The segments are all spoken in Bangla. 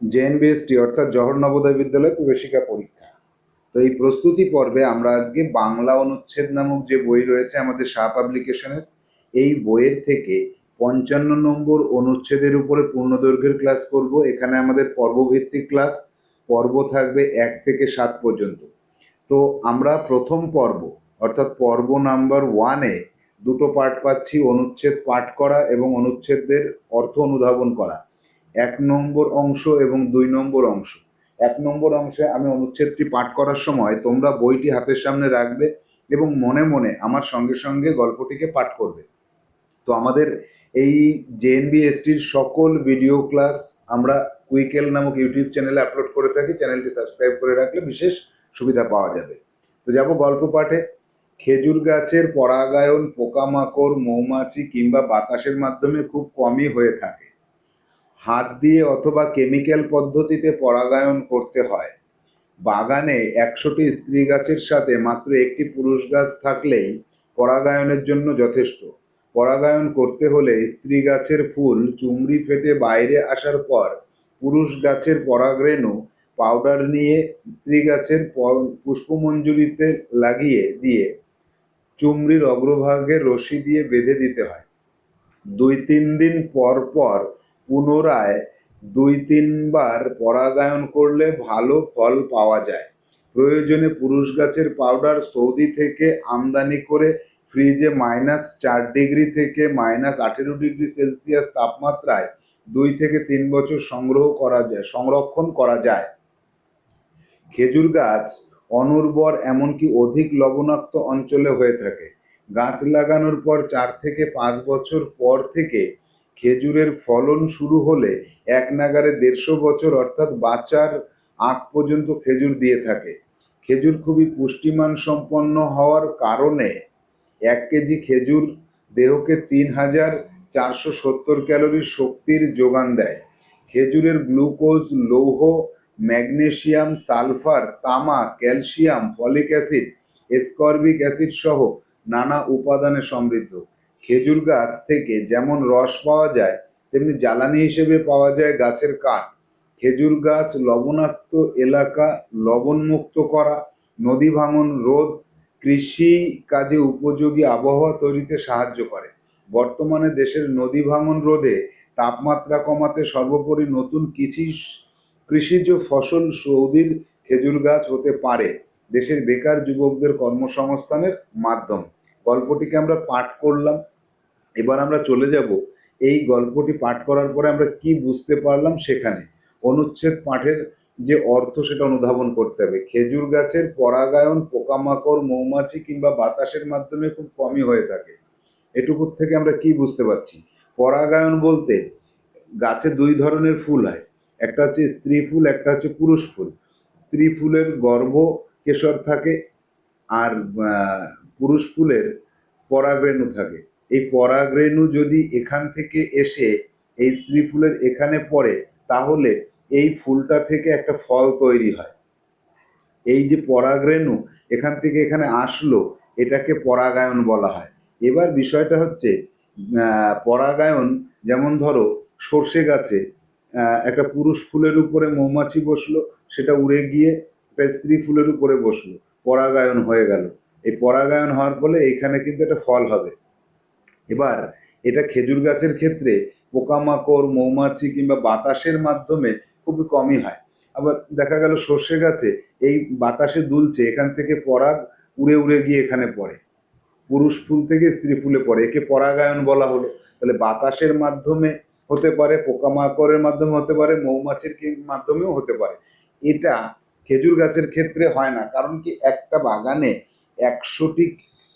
জেএনবিএসটি অর্থাৎ জওহর নবোদয় বিদ্যালয় প্রবেশিকা পরীক্ষা। তো এই প্রস্তুতি পর্বে আমরা আজকে বাংলা অনুচ্ছেদ নামক যে বই রয়েছে আমাদের শাহ পাবলিকেশনের, এই বইয়ের থেকে পঞ্চান্ন নম্বর অনুচ্ছেদের উপরে পূর্ণদৈর্ঘ্যের ক্লাস করব। এখানে আমাদের পর্বভিত্তিক ক্লাস, পর্ব থাকবে এক থেকে সাত পর্যন্ত। তো আমরা প্রথম পর্ব, অর্থাৎ পর্ব নাম্বার ওয়ানে দুটো পাঠ পাচ্ছি, অনুচ্ছেদ পাঠ করা এবং অনুচ্ছেদের অর্থ অনুধাবন করা। এক নম্বর অংশ এবং দুই নম্বর অংশ। এক নম্বর অংশে আমি অনুচ্ছেদটি পাঠ করার সময় তোমরা বইটি হাতের সামনে রাখবে এবং মনে মনে আমার সঙ্গে সঙ্গে গল্পটিকে পাঠ করবে। তো আমাদের এই জেএনবিএসটির সকল ভিডিও ক্লাস আমরা কুইকেল নামক ইউটিউব চ্যানেলে আপলোড করে থাকি। চ্যানেলটি সাবস্ক্রাইব করে রাখলে বিশেষ সুবিধা পাওয়া যাবে। তো যাব গল্প পাঠে। খেজুর গাছের পরাগায়ন, পোকামাকড়, মৌমাছি কিংবা বাতাসের মাধ্যমে খুব কমই হয়ে থাকে। হাত দিয়ে অথবা কেমিক্যাল পদ্ধতিতে পরাগায়ন করতে হয়। বাগানে একশোটি স্ত্রী গাছের সাথে মাত্র একটি পুরুষ গাছ থাকলেই পরাগায়নের জন্য যথেষ্ট। পরাগায়ন করতে হলে স্ত্রী গাছের ফুল চুমড়ি ফেটে বাইরে আসার পর পুরুষ গাছের পরাগরেণু পাউডার নিয়ে স্ত্রী গাছের পুষ্পমঞ্জুরিতে লাগিয়ে দিয়ে চুমড়ির অগ্রভাগে রশি দিয়ে বেঁধে দিতে হয়। দুই তিন দিন পর পর পুনরায় দুই তিনবার পরাগায়ন করলে ভালো ফল পাওয়া যায়। প্রয়োজনে পুরুষ গাছের পাউডার সৌদি থেকে আমদানি করে ফ্রিজে মাইনাস চার ডিগ্রি থেকে মাইনাস আঠেরো ডিগ্রি সেলসিয়াস তাপমাত্রায় দুই থেকে তিন বছর সংগ্রহ করা যায়, সংরক্ষণ করা যায়। খেজুর গাছ অনুর্বর এমনকি অধিক লবণাক্ত অঞ্চলে হয়ে থাকে। গাছ লাগানোর পর চার থেকে পাঁচ বছর পর থেকে খেজুরের ফলন শুরু হলে এক নাগারে দেড়শো বছর, অর্থাৎ বাঁচার আগ পর্যন্ত খেজুর দিয়ে থাকে। খেজুর খুবই পুষ্টিমান সম্পন্ন হওয়ার কারণে এক কেজি খেজুর দেহকে তিন হাজার চারশো সত্তর ক্যালোরি শক্তির যোগান দেয়। খেজুরের গ্লুকোজ, লৌহ ম্যাগনেশিয়াম সালফার, তামা, calcium, folic acid, ascorbic acid সহ নানা উপাদানে সমৃদ্ধ। খেজুর গাছ থেকে যেমন রস পাওয়া যায়, তেমনি জ্বালানি হিসেবে পাওয়া যায় গাছের কাঠ। খেজুর গাছ লবণাক্ত এলাকা লবণমুক্ত করা, নদী ভাঙন, রোধ, কৃষি কাজে উপযোগী আবহাওয়া তৈরিতে সাহায্য করে। বর্তমানে দেশের নদী ভাঙন রোধে তাপমাত্রা কমাতে সর্বোপরি নতুন কৃষি, কৃষিজ ফসল সৌদির খেজুর গাছ হতে পারে, দেশের বেকার যুবকদের কর্মসংস্থানের মাধ্যম। গল্পটিকে আমরা পাঠ করলাম। এবার আমরা চলে যাব এই গল্পটি পাঠ করার পরে আমরা কি বুঝতে পারলাম সেখানে। অনুচ্ছেদ পাঠের যে অর্থ সেটা অনুধাবন করতে হবে। খেজুর গাছের পরাগায়ন পোকামাকড়, মৌমাছি কিংবা বাতাসের মাধ্যমে খুব কমই হয়ে থাকে। এটুকুর থেকে আমরা কি বুঝতে পারছি? পরাগায়ন বলতে গাছে দুই ধরনের ফুল হয়। একটা হচ্ছে স্ত্রী ফুল, একটা হচ্ছে পুরুষ ফুল। স্ত্রী ফুলের গর্ভ কেশর থাকে আর পুরুষ ফুলের পরাগরেণু থাকে। এই পরাগরেণু যদি এখান থেকে এসে এই স্ত্রী ফুলের এখানে পড়ে, তাহলে এই ফুলটা থেকে একটা ফল তৈরি হয়। এই যে পরাগরেণু এখান থেকে এখানে আসলো, এটাকে পরাগায়ন বলা হয়। এবার বিষয়টা হচ্ছে পরাগায়ন যেমন ধরো, সর্ষে গাছে একটা পুরুষ ফুলের উপরে মৌমাছি বসল, সেটা উড়ে গিয়ে একটা স্ত্রী ফুলের উপরে বসল। পরাগায়ন হয়ে গেল। এই পরাগায়ন হওয়ার ফলে এখানে কিন্তু একটা ফল হবে। এবার এটা খেজুর গাছের ক্ষেত্রে পোকামাকড়, মৌমাছি কিংবা বাতাসের মাধ্যমে খুবই কমই হয়। আবার দেখা গেল সর্ষে গাছে এই বাতাসে দুলছে, এখান থেকে পরাগ উড়ে উড়ে গিয়ে এখানে পড়ে। পুরুষ ফুল থেকে স্ত্রী ফুলে পড়ে। একে পরাগায়ন বলা হলো। তাহলে বাতাসের মাধ্যমে হতে পারে, পোকামাকড়ের মাধ্যমে হতে পারে, মৌমাছির মাধ্যমেও হতে পারে। এটা খেজুর গাছের ক্ষেত্রে হয় না। কারণ কি একটা বাগানে একশোটি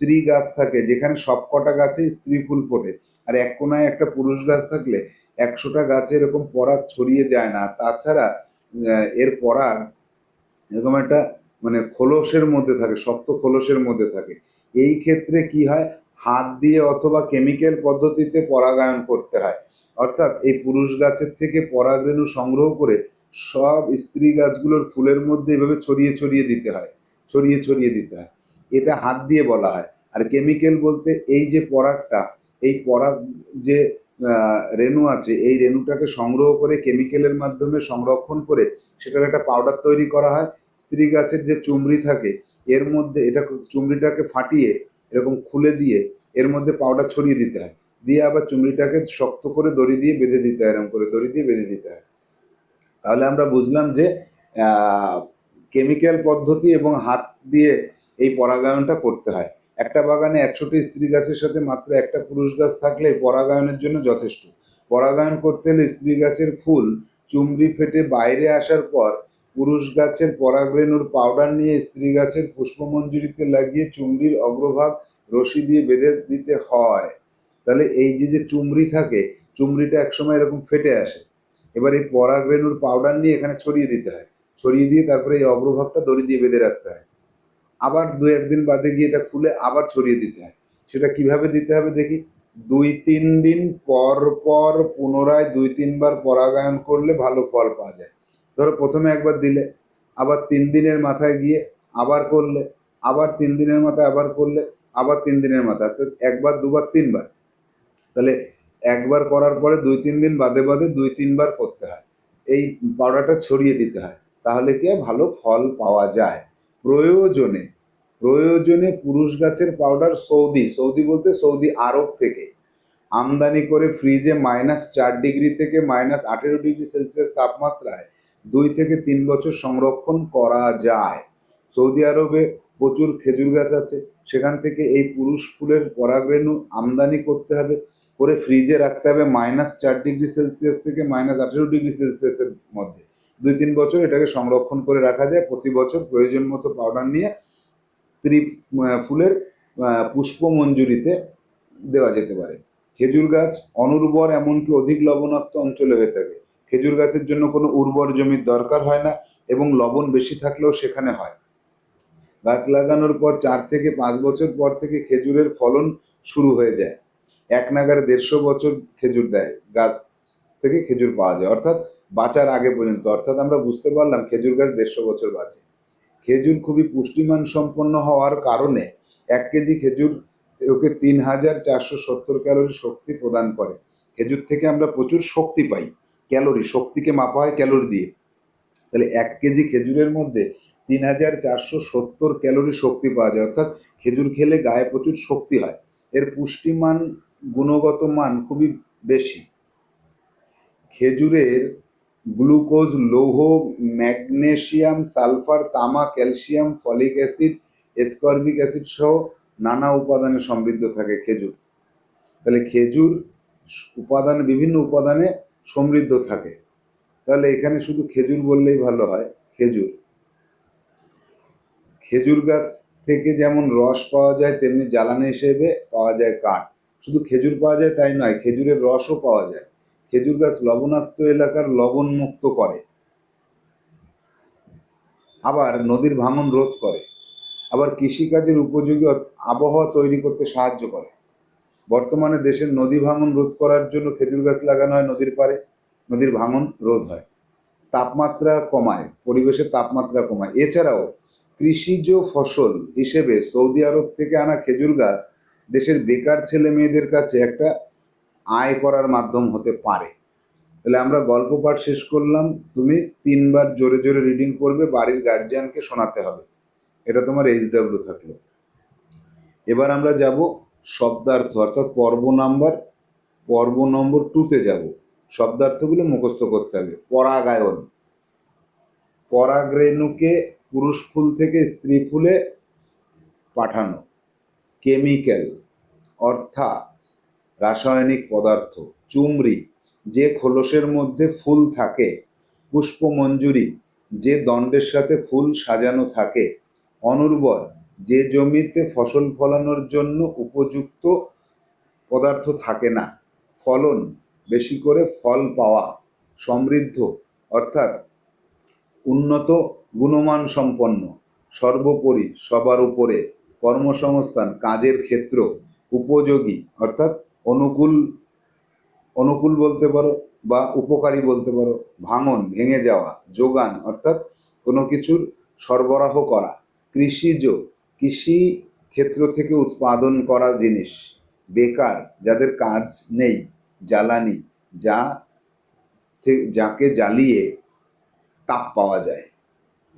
স্ত্রী গাছ থাকে, যেখানে সবকটা গাছে স্ত্রী ফুল ফোটে। আর এক কোনায় একটা পুরুষ গাছ থাকলে একশোটা গাছে এরকম পরাগ ছড়িয়ে যায় না। তাছাড়া এর পরাগ এরকম একটা মানে খোলসের মধ্যে থাকে, শক্ত খোলসের মধ্যে থাকে। এই ক্ষেত্রে কি হয়? হাত দিয়ে অথবা কেমিক্যাল পদ্ধতিতে পরাগায়ন করতে হয়। অর্থাৎ এই পুরুষ গাছের থেকে পরাগরেণু সংগ্রহ করে সব স্ত্রী গাছগুলোর ফুলের মধ্যে এভাবে ছড়িয়ে ছড়িয়ে দিতে হয়। ছড়িয়ে ছড়িয়ে দিতে হয়। এটা হাত দিয়ে বলা হয়। আর কেমিক্যাল বলতে এই যে পরাগটা, এই পরাগ যে রেণু আছে, এই রেণুটাকে সংগ্রহ করে কেমিক্যালের মাধ্যমে সংরক্ষণ করে সেটার একটা পাউডার তৈরি করা হয়। স্ত্রী গাছের যে চুমড়ি থাকে, এর মধ্যে এটা চুমড়িটাকে ফাটিয়ে, এরকম খুলে দিয়ে, এর মধ্যে পাউডার ছড়িয়ে দিতে হয়। দিয়ে আবার চুমড়িটাকে শক্ত করে দড়ি দিয়ে বেঁধে দিতে হয়, এরকম করে দড়ি দিয়ে বেঁধে দিতে হয়। তাহলে আমরা বুঝলাম যে কেমিক্যাল পদ্ধতি এবং হাত দিয়ে এই পরাগায়নটা করতে হয়। একটা বাগানে একশোটি স্ত্রী গাছের সাথে মাত্র একটা পুরুষ গাছ থাকলে পরাগায়নের জন্য যথেষ্ট। পরাগায়ন করতে হলে স্ত্রী গাছের ফুল, চুমড়ি ফেটে বাইরে আসার পর পুরুষ গাছের পরাগরেণুর পাউডার নিয়ে স্ত্রী গাছের পুষ্পমঞ্জুরিতে লাগিয়ে চুমড়ির অগ্রভাগ রশি দিয়ে বেঁধে দিতে হয়। তাহলে এই যে যে চুমড়ি থাকে, চুমড়িটা একসময় এরকম ফেটে আসে। এবার এই পরাগরেণুর পাউডার নিয়ে এখানে ছড়িয়ে দিতে হয়। ছড়িয়ে দিয়ে তারপরে এই অগ্রভাগটা দড়ি দিয়ে বেঁধে রাখতে হয়। আবার দু একদিন বাদে গিয়ে এটা খুলে আবার ছড়িয়ে দিতে হয়। সেটা কীভাবে দিতে হবে দেখি? দুই তিন দিন পর পর পুনরায় দুই তিনবার পরাগায়ন করলে ভালো ফল পাওয়া যায়। ধরো প্রথমে একবার দিলে, আবার তিন দিনের মাথায় গিয়ে আবার করলে, আবার তিন দিনের মাথায় আবার করলে, আবার তিন দিনের মাথায়। তো একবার, দুবার, তিনবার। তাহলে একবার করার পরে দুই তিন দিন বাদে বাদে দুই তিনবার করতে হয়। এই পাউডারটা ছড়িয়ে দিতে হয়। তাহলে কি ভালো ফল পাওয়া যায়। প্রয়োজনে প্রয়োজনে পুরুষ গাছের পাউডার সৌদি সৌদি বলতে সৌদি আরব থেকে। আমদানি করে ফ্রিজে মাইনাস চার ডিগ্রি থেকে মাইনাস আঠেরো ডিগ্রি সেলসিয়াস তাপমাত্রায় দুই থেকে তিন বছর সংরক্ষণ করা যায়। সৌদি আরবে প্রচুর খেজুর গাছ আছে, সেখান থেকে এই পুরুষ ফুলের পরাগরেণু আমদানি করতে হবে, করে ফ্রিজে রাখতে হবে মাইনাস চার ডিগ্রি সেলসিয়াস থেকে মাইনাস আঠেরো ডিগ্রি সেলসিয়াসের মধ্যে। দুই তিন বছর এটাকে সংরক্ষণ করে রাখা যায়, প্রতি বছর প্রয়োজন মতো পাউডার নিয়ে স্ত্রী ফুলের আহ, পুষ্প মঞ্জুরিতে দেওয়া যেতে পারে। খেজুর গাছ অনুর্বর এমনকি অধিক লবণাক্ত অঞ্চলে হয়ে থাকে। খেজুর গাছের জন্য কোনো উর্বর জমির দরকার হয় না এবং লবণ বেশি থাকলেও সেখানে হয়। গাছ লাগানোর পর চার থেকে পাঁচ বছর পর থেকে খেজুরের ফলন শুরু হয়ে যায়। এক নাগারে দেড়শো বছর খেজুর দেয়। গাছ থেকে খেজুর পাওয়া যায়। অর্থাৎ বাঁচার আগে পর্যন্ত। অর্থাৎ আমরা বুঝতে পারলাম খেজুর গাছ দেড়শো বছর বাঁচে। খেজুর খুবই পুষ্টিমান সম্পন্ন হওয়ার কারণে এক কেজি খেজুর ওকে তিন হাজার চারশো সত্তর ক্যালোরি শক্তি প্রদান করে। খেজুর থেকে আমরা প্রচুর শক্তি পাই, ক্যালোরি, শক্তিকে মাপা হয় ক্যালোরি দিয়ে। তাহলে এক কেজি খেজুরের মধ্যে তিন হাজার চারশো সত্তর ক্যালোরি শক্তি পাওয়া যায়, অর্থাৎ খেজুর খেলে গায়ে প্রচুর শক্তি হয়। এর পুষ্টিমান, গুণগত মান খুবই বেশি। খেজুরের গ্লুকোজ, লৌহ ম্যাগনেশিয়াম সালফার, তামা, calcium, folic acid, ascorbic acid সহ নানা উপাদানে সমৃদ্ধ থাকে খেজুর। তাহলে খেজুর উপাদান, বিভিন্ন উপাদানে সমৃদ্ধ থাকে। তাহলে এখানে শুধু খেজুর বললেই ভালো হয়, খেজুর। খেজুর গাছ থেকে যেমন রস পাওয়া যায়, তেমনি জ্বালানি হিসেবে পাওয়া যায় কাঠ। শুধু খেজুর পাওয়া যায় তাই নয়, খেজুরের রসও পাওয়া যায়। খেজুর গাছ লবণাক্ত এলাকার লবণ মুক্ত করে। আবার নদীর ভাঙন রোধ করে। আবার কৃষিকাজের উপযোগী আবহাওয়া তৈরি করতে সাহায্য করে। বর্তমানে দেশের নদী ভাঙন রোধ করার জন্য খেজুর গাছ লাগানো হয় নদীর পাড়ে, নদীর ভাঙন রোধ হয়। তাপমাত্রা কমায়, পরিবেশের তাপমাত্রা কমায়। এছাড়াও কৃষিজ ফসল হিসেবে সৌদি আরব থেকে আনা খেজুর গাছ দেশের বেকার ছেলে মেয়েদের কাছে একটা আয় করার মাধ্যম হতে পারে। তাহলে আমরা গল্প পাঠ শেষ করলাম। তুমি তিনবার জোরে জোরে রিডিং করবে, বাড়ির গার্জিয়ানকে শোনাতে হবে। এটা তোমার এইচ ডাব্লিউ থাকল। এবার আমরা যাব শব্দার্থ, অর্থাৎ পর্ব নাম্বার, পর্ব নম্বর টুতে যাব। শব্দার্থগুলো মুখস্থ করতে হবে। পরাগায়ন। পরাগরেণুকে পুরুষ ফুল থেকে স্ত্রী ফুলে পাঠানো। কেমিক্যাল অর্থাৎ রাসায়নিক পদার্থ, চুমড়ি, যে খোলসের মধ্যে ফুল থাকে, পুষ্পমঞ্জুরি, যে দণ্ডের সাথে ফুল সাজানো থাকে, অনুর্বর, যে জমিতে ফসল ফলানোর জন্য উপযুক্ত পদার্থ থাকে না, ফলন, বেশি করে ফল পাওয়া, সমৃদ্ধ, অর্থাৎ উন্নত, গুণমান সম্পন্ন, সর্বোপরি সবার উপরে কর্মসংস্থান, কাজের ক্ষেত্র, উপযোগী, অর্থাৎ অনুকূল অনুকূল বলতে পারো বা উপকারী বলতে পারো, ভাঙন, ভেঙে যাওয়া, যোগান, অর্থাৎ কোনো কিছুর সরবরাহ করা কৃষিজ কৃষি ক্ষেত্র থেকে উৎপাদন করা জিনিস, বেকার, যাদের কাজ নেই, জ্বালানি, যা যাকে জ্বালিয়ে তাপ পাওয়া যায়,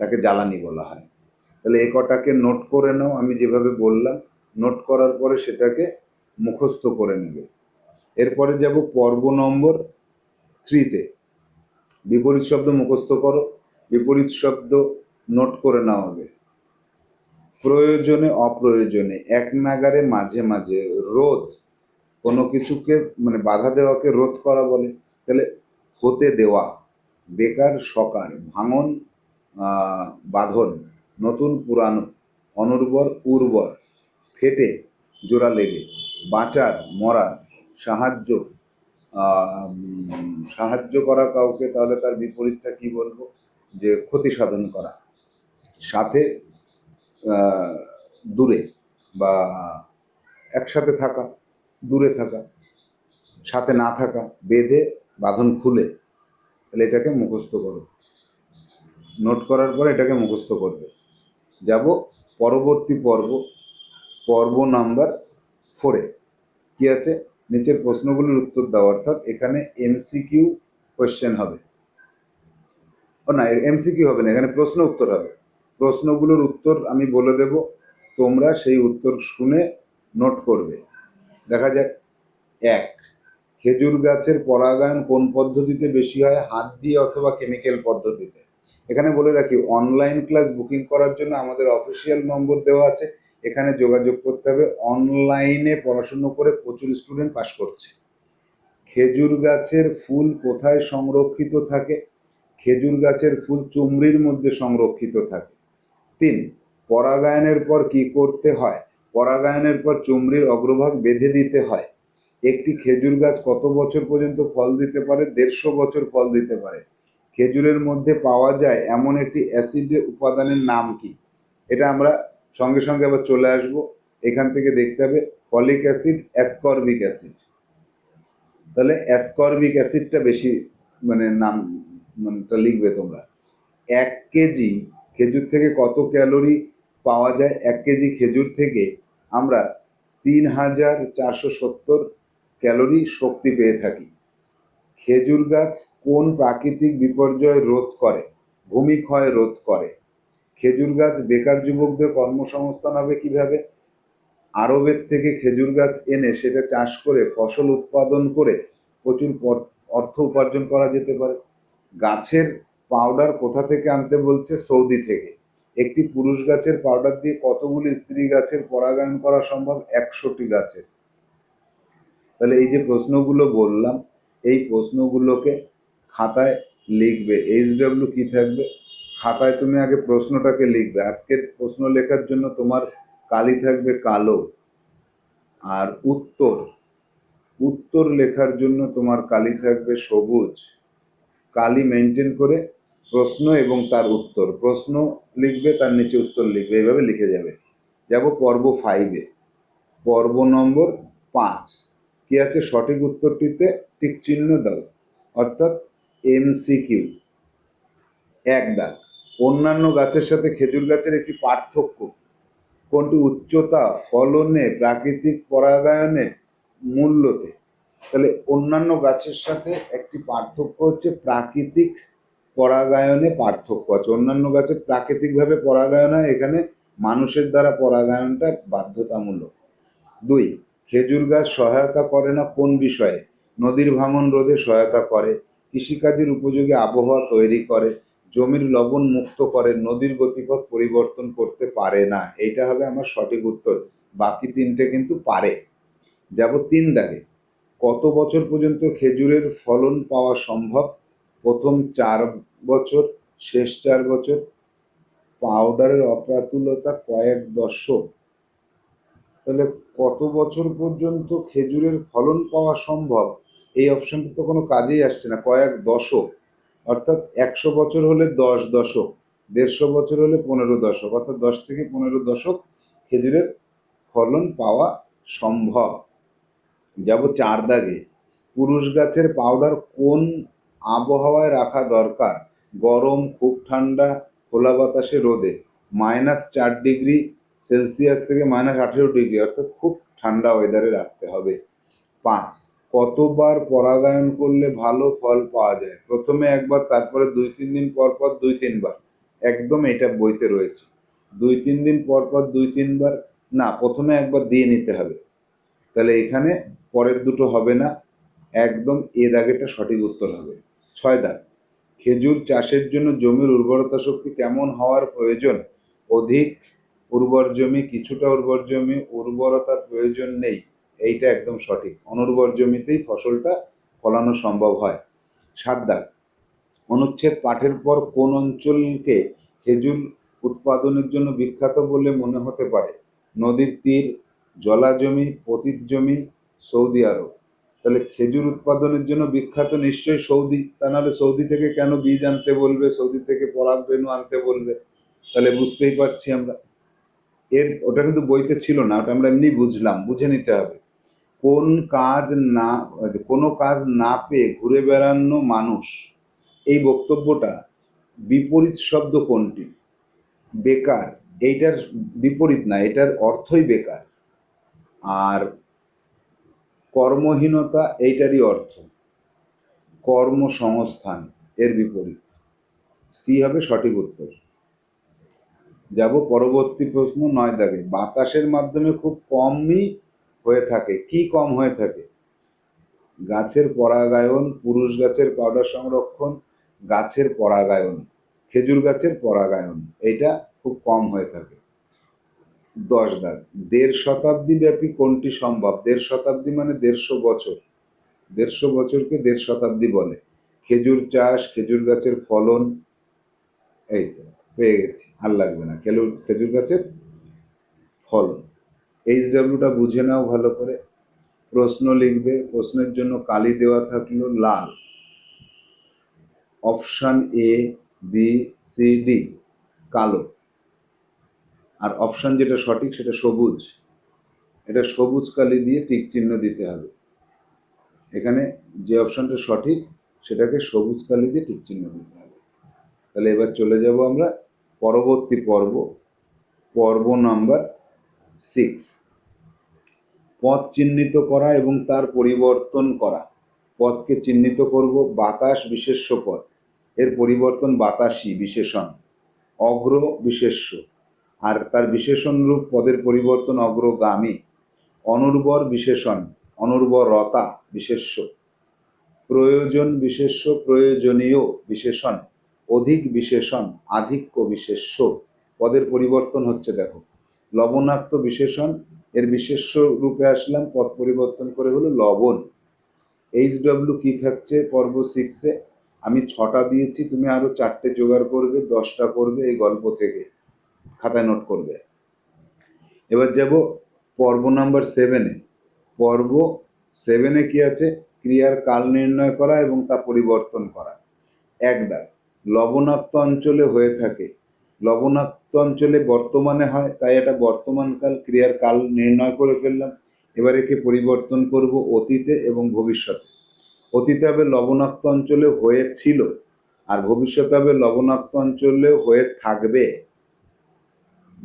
তাকে জ্বালানি বলা হয়। তাহলে এ কটাকে নোট করে নাও, আমি যেভাবে বললাম, নোট করার পরে সেটাকে মুখস্থ করে নেবে। এরপরে যাব পর্ব নম্বর থ্রিতে। বিপরীত শব্দ মুখস্থ করো, বিপরীত শব্দ নোট করে নাও হবে প্রয়োজনে, অপ্রয়োজনে, এক নাগারে মাঝে মাঝে, রোধ, কোনো কিছুকে মানে বাধা দেওয়াকে রোধ করা বলে। তাহলে হতে দেওয়া, বেকার, সকার, ভাঙন বাঁধন, নতুন, পুরানো, অনুর্বর, উর্বর, ফেটে, জোড়া লেগে। বাঁচার মরা সাহায্য সাহায্য করা কাউকে, তাহলে তার বিপরীতটা কি বলব? যে ক্ষতি সাধন করা। সাথে দূরে বা একসাথে থাকা, দূরে থাকা, সাথে না থাকা, বেঁধে বাঁধন খুলে, তাহলে এটাকে মুখস্থ করো। নোট করার পরে এটাকে মুখস্থ করবে। যাব পরবর্তী পর্ব পর্ব নাম্বার ফোরে। কি আছে? নিচের প্রশ্নগুলোর উত্তর দাও, অর্থাৎ এখানে এমসিকিউ কোয়েশ্চেন হবে। ও না এমসিকিউ হবে না, এখানে প্রশ্ন উত্তর হবে। প্রশ্নগুলোর উত্তর আমি বলে দেব, তোমরা সেই উত্তর শুনে নোট করবে। দেখা যাক। এক, খেজুর গাছের পরাগায়ন কোন পদ্ধতিতে বেশি হয়, হাত দিয়ে অথবা কেমিক্যাল পদ্ধতিতে? এখানে বলে রাখি অনলাইন ক্লাস বুকিং করার জন্য আমাদের অফিসিয়াল নম্বর দেওয়া আছে। এখানে যোগাযোগ করতে হবে। অনলাইনে পড়াশুনো করে প্রচুর স্টুডেন্ট পাস করছে। খেজুর গাছের ফুল কোথায় সংরক্ষিত থাকে? খেজুর গাছের ফুল চুমড়ির মধ্যে সংরক্ষিত থাকে। তিন, পরাগায়নের পর কি করতে হয়? পরাগায়নের পর চুমড়ির অগ্রভাগ বেঁধে দিতে হয়। একটি খেজুর গাছ কত বছর পর্যন্ত ফল দিতে পারে? দেড়শো বছর ফল দিতে পারে। খেজুরের মধ্যে পাওয়া যায় এমন একটি অ্যাসিড উপাদানের নাম কি? এটা আমরা সঙ্গে সঙ্গে আবার চলে আসব। এখান থেকে দেখতে হবে ফলিক অ্যাসিড, অ্যাসকর্বিক অ্যাসিড। তাহলে অ্যাসকর্বিক অ্যাসিডটা বেশি মানে নাম মানে টা লিখবে তোমরা। এক কেজি খেজুর থেকে কত ক্যালোরি পাওয়া যায়? এক কেজি খেজুর থেকে আমরা তিন হাজার চারশো সত্তর ক্যালোরি শক্তি পেয়ে থাকি। খেজুর গাছ কোন প্রাকৃতিক বিপর্যয় রোধ করে? ভূমিক্ষয় রোধ করে। খেজুর গাছ বেকার যুবকদের কর্মসংস্থান হবে কীভাবে? আরবের থেকে খেজুর গাছ এনে সেটা চাষ করে, ফসল উৎপাদন করে প্রচুর পর- অর্থ উপার্জন করা যেতে পারে। গাছের পাউডার কোথা থেকে আনতে বলছে? সৌদি থেকে। একটি পুরুষ গাছের পাউডার দিয়ে কতগুলি স্ত্রী গাছের পরাগায়ন করা সম্ভব? একশোটি গাছের। তাহলে এই যে প্রশ্নগুলো বললাম, এই প্রশ্নগুলোকে খাতায় লিখবে এইচ ডাব্লিউ কি থাকবে? খাতায় তুমি আগে প্রশ্নটাকে লিখবে। আজকের প্রশ্ন লেখার জন্য তোমার কালি থাকবে কালো আর উত্তর। উত্তর লেখার জন্য তোমার কালি থাকবে সবুজ। কালি মেনটেন করে প্রশ্ন এবং তার উত্তর। প্রশ্ন লিখবে, তার নিচে উত্তর লিখবে। এইভাবে লিখে যাবে। যাব পর্ব ফাইভে পর্ব নম্বর পাঁচ। কি আছে? সঠিক উত্তরটিতে টিক চিহ্ন দাও। অর্থাৎ এমসিকিউ এক দাগ। অন্যান্য গাছের সাথে খেজুর গাছের একটি পার্থক্য। কোনটি উচ্চতা, ফলনে, প্রাকৃতিক পরাগায়নে, মূল্যতে? তাহলে অন্যান্য গাছের সাথে একটি পার্থক্য হচ্ছে প্রাকৃতিক পরাগায়নে পার্থক্য আছে। অন্যান্য গাছের প্রাকৃতিকভাবে পরাগায়ন হয়, এখানে মানুষের দ্বারা পরাগায়নটা বাধ্যতামূলক। দুই, খেজুর গাছ সহায়তা করে না কোন বিষয়ে? নদীর ভাঙন রোধে সহায়তা করে। কৃষিকাজের উপযোগী আবহাওয়া তৈরি করে। জমির লবণ মুক্ত করে নদীর গতিপথ পরিবর্তন করতে পারে না। এইটা হবে আমার সঠিক উত্তর। বাকি তিনটে কিন্তু পারে। যাব তিন দাগে। কত বছর পর্যন্ত খেজুরের ফলন পাওয়া সম্ভব? প্রথম চার বছর, শেষ চার বছর। পাউডারের অপ্রাতুলতা কয়েক দশক। তাহলে কত বছর পর্যন্ত খেজুরের ফলন পাওয়া সম্ভব? এই অপশনটা তো কোনো কাজেই আসছে না। কয়েক দশক। অর্থাৎ একশো বছর হলে দশ দশক, দেড়শো বছর হলে পনেরো দশক, অর্থাৎ দশ থেকে পনেরো দশক খেজুরের ফলন পাওয়া সম্ভব। যাব চার দাগে। পুরুষ গাছের পাউডার কোন আবহাওয়ায় রাখা দরকার? গরম, খুব ঠান্ডা, খোলা বাতাসে রোদে। মাইনাস চার ডিগ্রি সেলসিয়াস থেকে মাইনাস আঠেরো ডিগ্রি, অর্থাৎ খুব ঠান্ডা ওয়েদারে রাখতে হবে। পাঁচ কতবার পরাগায়ন করলে ভালো ফল পাওয়া যায়? প্রথমে একবার, তারপরে দুই, তিন দিন পর পর দুই, তিনবার। একদম এটা বইতে রয়েছে। দুই, তিন দিন পর পর দুই, তিনবার। না, প্রথমে একবার দিয়ে নিতে হবে। তাহলে এখানে পরের দুটো হবে না। একদম এ দাগেটা সঠিক উত্তর হবে। ছয় দাগ খেজুর চাষের জন্য জমির উর্বরতা শক্তি কেমন হওয়ার প্রয়োজন? অধিক উর্বর জমি, কিছুটা উর্বর জমি, উর্বরতার প্রয়োজন নেই। এইটা একদম সঠিক। অনুর্বর জমিতেই ফসলটা ফলানো সম্ভব হয়। সাত দাগ অনুচ্ছেদ পাঠের পর কোন অঞ্চলকে খেজুর উৎপাদনের জন্য বিখ্যাত বলে মনে হতে পারে? নদীর তীর, জলা জমি, পতিত জমি, সৌদি আরব। তাহলে খেজুর উৎপাদনের জন্য বিখ্যাত নিশ্চয়ই সৌদি। তা নাহলে সৌদি থেকে কেন বীজ আনতে বলবে? সৌদি থেকে পরাগ রেণু আনতে বলবে? তাহলে বুঝতেই পারছি আমরা। এর, ওটা কিন্তু বইতে ছিল না, ওটা আমরা এমনি বুঝলাম, বুঝে নিতে হবে। কোন কাজ না কোনো কাজ না পেয়ে ঘুরে বেড়ানো মানুষ, এই বক্তব্যটা বিপরীত শব্দ কোনটি? বেকার, এইটার বিপরীত না, এটার অর্থই বেকার। আর কর্মহীনতা, এইটারই অর্থ। কর্মসংস্থান, এর বিপরীত। সি হবে সঠিক উত্তর। যাব পরবর্তী প্রশ্ন নয় দাগে। বাতাসের মাধ্যমে খুব কমই হয়ে থাকে। কি কম হয়ে থাকে? গাছের পরাগায়ন, পুরুষ গাছের পাউডার সংরক্ষণ, গাছের পরাগায়ন, খেজুর গাছের পরাগায়ন এটা খুব কম হয়ে থাকে। দশ দাগ দেড় শতাব্দী ব্যাপী কোনটি সম্ভব? দেড় শতাব্দী মানে দেড়শো বছর। দেড়শো বছরকে দেড় শতাব্দী বলে। খেজুর চাষ, খেজুর গাছের ফলন, এই তো, পেয়ে গেছি। আর লাগবে না। খেজুর খেজুর গাছের ফলন। এইচ ডাব্লিউটা বুঝে নাও ভালো করে। প্রশ্ন লিখবে, প্রশ্নের জন্য কালি দেওয়া থাকল লাল। Option A B C D কালো। আর অপশান যেটা সঠিক সেটা সবুজ। এটা সবুজ কালি দিয়ে টিক চিহ্ন দিতে হবে। এখানে যে অপশানটা সঠিক, সেটাকে সবুজ কালি দিয়ে টিক চিহ্ন দিতে হবে। তাহলে এবার চলে যাব আমরা পরবর্তী পর্ব পর্ব নাম্বার সিক্স পথ চিহ্নিত করা এবং তার পরিবর্তন করা। পথকে চিহ্নিত করব বাতাস বিশেষ্য পদ এর পরিবর্তন বাতাসী বিশেষণ। অগ্র বিশেষ্য। আর তার বিশেষণ রূপ পদের পরিবর্তন অগ্রগামী। অনুর্বর বিশেষণ। অনুর্বরতা বিশেষ্য। প্রয়োজন বিশেষ্য, প্রয়োজনীয় বিশেষণ। অধিক বিশেষণ, আধিক্য বিশেষ্য। পদের পরিবর্তন হচ্ছে দেখো। লবণাক্ত বিশেষণ, এর বিশেষ্য রূপে আসলাম, পথ পরিবর্তন করে হলো লবণ। এইচ ডব্লিউ কি থাকছে? পর্ব সিক্সে আমি ছটা দিয়েছি, তুমি আরও চারটে জোগাড় করবে, দশটা করবে এই গল্প থেকে। খাতায় নোট করবে। এবার যাব পর্ব নাম্বার সেভেনে পর্ব সেভেনে কি আছে? ক্রিয়ার কাল নির্ণয় করা এবং তা পরিবর্তন করা। এক ডাক লবণাক্ত অঞ্চলে হয়ে থাকে। লবণাক্ত অঞ্চলে বর্তমানে হয়, তাই এটা বর্তমানকাল ক্রিয়ার কাল নির্ণয় করে ফেললাম। এবার একে পরিবর্তন করব অতীতে এবং ভবিষ্যতে। অতীতে হবে লবণাক্ত অঞ্চলে হয়েছিল আর ভবিষ্যতে হবে লবণাক্ত অঞ্চলে হয়ে থাকবে।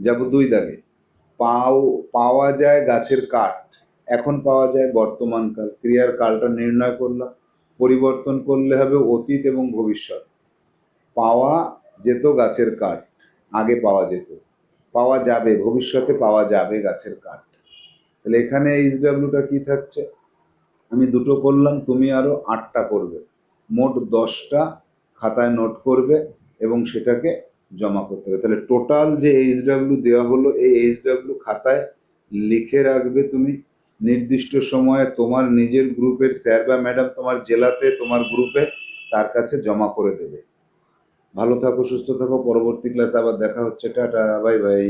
যাব দুই দাগে। পাও, পাওয়া যায় গাছের কাঠ, এখন পাওয়া যায় বর্তমানকাল। ক্রিয়ার কালটা নির্ণয় করলাম। পরিবর্তন করলে হবে অতীত এবং ভবিষ্যৎ। পাওয়া যেত গাছের কাঠ। আগে পাওয়া যেত। পাওয়া যাবে, ভবিষ্যতে পাওয়া যাবে গাছের কাঠ। তাহলে এখানে এইচ ডাব্লিউটা কি থাকছে? আমি দুটো করলাম, তুমি আরও আটটা করবে। মোট দশটা খাতায় নোট করবে এবং সেটাকে জমা করতে হবে। তাহলে টোটাল যে এইচ ডাব্লিউ দেওয়া হলো, এই এইচ ডাব্লিউ খাতায় লিখে রাখবে তুমি। নির্দিষ্ট সময়ে তোমার নিজের গ্রুপের স্যার বা ম্যাডাম তোমার জেলাতে, তোমার গ্রুপে তার কাছে জমা করে দেবে। ভালো থাকো সুস্থ থাকো পরবর্তী ক্লাসে আবার দেখা হচ্ছে টাটা বাই বাই